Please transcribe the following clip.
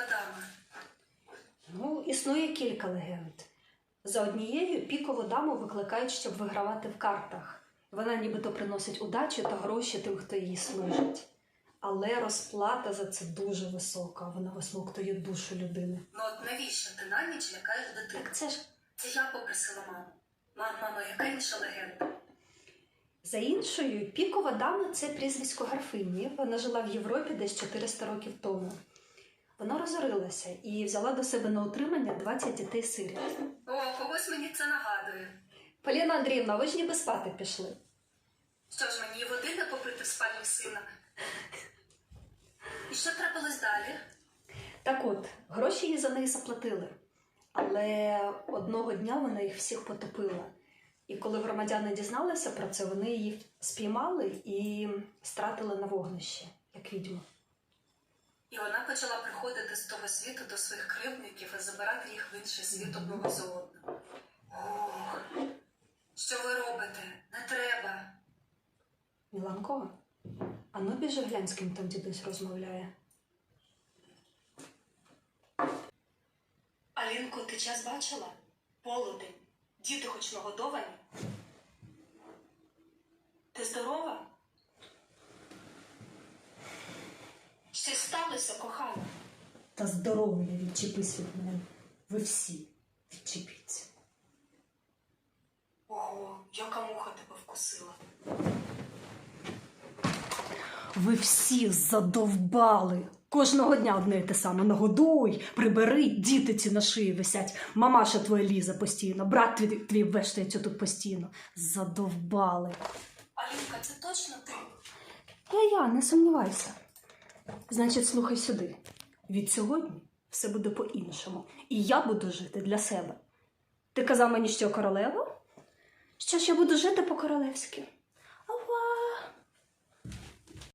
дама? Ну, існує кілька легенд. За однією пікову даму викликають, щоб вигравати в картах. Вона нібито приносить удачу та гроші тим, хто її служить. Але розплата за це дуже висока, вона висмоктує душу людини. Ну от навіщо ти на ніч лякаєш дитину? Це ж Це я попросила маму. Мам, мамо, яка інша легенда? за іншою, пікова дама це прізвисько графині. Вона жила в Європі десь 400 років тому. Вона розорилася і взяла до себе на утримання 20 дітей сиріт. О, когось мені це нагадує. Поліна Андріївна, ви ж ніби спати пішли. Що ж мені і води не попити в спальні сина? І що трапилось далі? Так от, гроші їй за неї заплатили. Але одного дня вона їх всіх потопила. І коли громадяни дізналися про це, вони її спіймали і стратили на вогнищі, як відьму. І вона почала приходити з того світу до своїх кривдників і забирати їх в інший світ одного за. Ох, що ви робите? Не треба. Міланко, а ну біжи глянь, з ким там дідусь розмовляє. Алінко, ти час бачила? Полудень. Діти хоч нагодовані. Ти здорова? Сталося, кохана. Та здоров'я відчепись від мене. Ви всі відчепіться. Ого, яка муха тебе вкусила. Ви всі задовбали. Кожного дня одне й те саме. Нагодуй, прибери, діти ці на шиї висять. Мамаша твоя лізе постійно, брат твій, твій вештається тут постійно. Задовбали. Алінка, це точно ти? Я, я, не сумнівайся. Значить, слухай сюди. Від сьогодні все буде по-іншому. І я буду жити для себе. Ти казав мені, що королева? Що ж я буду жити по-королевськи?